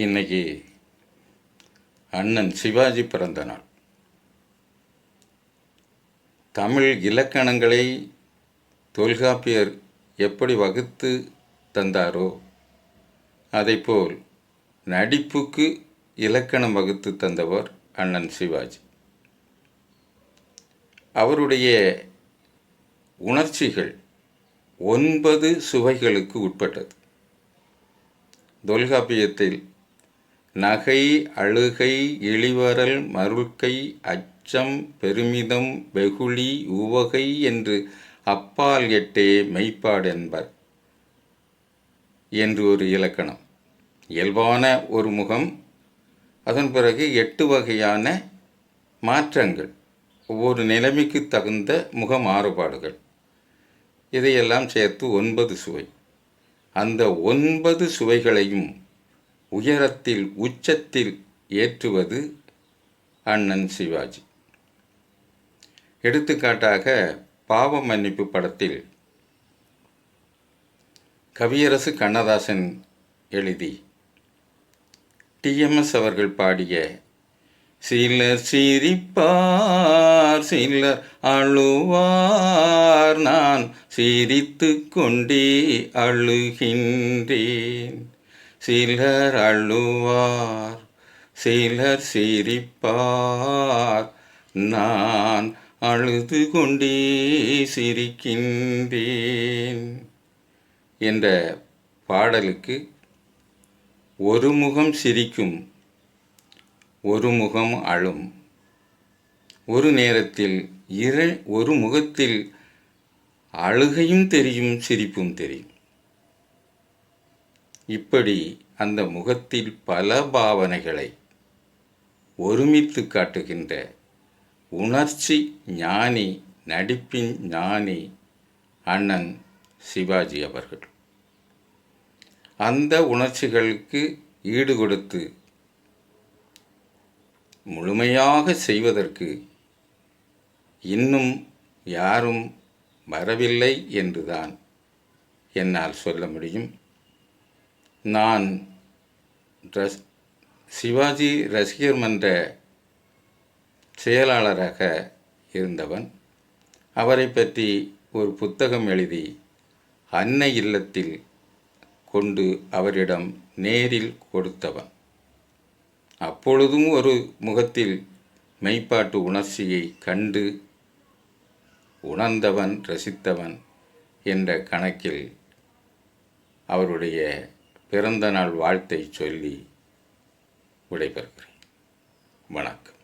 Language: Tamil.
இன்னைக்கு அண்ணன் சிவாஜி பிறந்த நாள். தமிழ் இலக்கணங்களை தொல்காப்பியர் எப்படி வகுத்து தந்தாரோ அதைப்போல் நடிப்புக்கு இலக்கணம் வகுத்து தந்தவர் அண்ணன் சிவாஜி. அவருடைய உணர்ச்சிகள் ஒன்பது சுவைகளுக்கு உட்பட்டது. தொல்காப்பியத்தில் நகை அழுகை இளிவரல் மருள்கை அச்சம் பெருமிதம் வெகுளி உவகை என்று அப்பால் எட்டே மெய்ப்பாடு என்பர் என்று ஒரு இலக்கணம். இயல்பான ஒரு முகம் அதன் பிறகு எட்டு வகையான மாற்றங்கள் ஒவ்வொரு நிலைமைக்கு தகுந்த முக மாறுபாடுகள். இதையெல்லாம் சேர்த்து ஒன்பது சுவை. அந்த ஒன்பது சுவைகளையும் உயரத்தில் உச்சத்தில் ஏற்றுவது அண்ணன் சிவாஜி. எடுத்துக்காட்டாக பாவ மன்னிப்பு படத்தில் கவியரசு கண்ணதாசன் எழுதி டிஎம்எஸ் அவர்கள் பாடிய சிலர் சிரிப்பார் சிலர் அழுவார் நான் சிரித்து கொண்டே அழுகின்றேன். சிலர் அழுவார் சிலர் சிரிப்பார். நான் அழுது கொண்டே சிரிக்கின்றேன் என்ற பாடலுக்கு ஒரு முகம் சிரிக்கும் ஒரு முகம் அழும். ஒரு நேரத்தில் இர ஒரு முகத்தில் அழுகையும் தெரியும் சிரிப்பும் தெரியும். இப்படி அந்த முகத்தில் பல பாவனைகளை ஒருமித்து காட்டுகின்ற உணர்ச்சி ஞானி நடிப்பின் ஞானி அண்ணன் சிவாஜி அவர்கள். அந்த உணர்ச்சிகளுக்கு ஈடு கொடுத்து முழுமையாக செய்வதற்கு இன்னும் யாரும் வரவில்லை என்றுதான் என்னால் சொல்ல முடியும். நான் ரஸ் சிவாஜி ரசிகர் மன்ற செயலாளராக இருந்தவன். அவரை பற்றி ஒரு புத்தகம் எழுதி அன்னை இல்லத்தில் கொண்டு அவரிடம் நேரில் கொடுத்தவன். அப்பொழுதும் ஒரு முகத்தில் மெய்ப்பாட்டு உணர்ச்சியை கண்டு உணர்ந்தவன் ரசித்தவன் என்ற கணக்கில் அவருடைய பிறந்த நாள் வாழ்த்தை சொல்லி விடைபெறுகிறேன். வணக்கம்.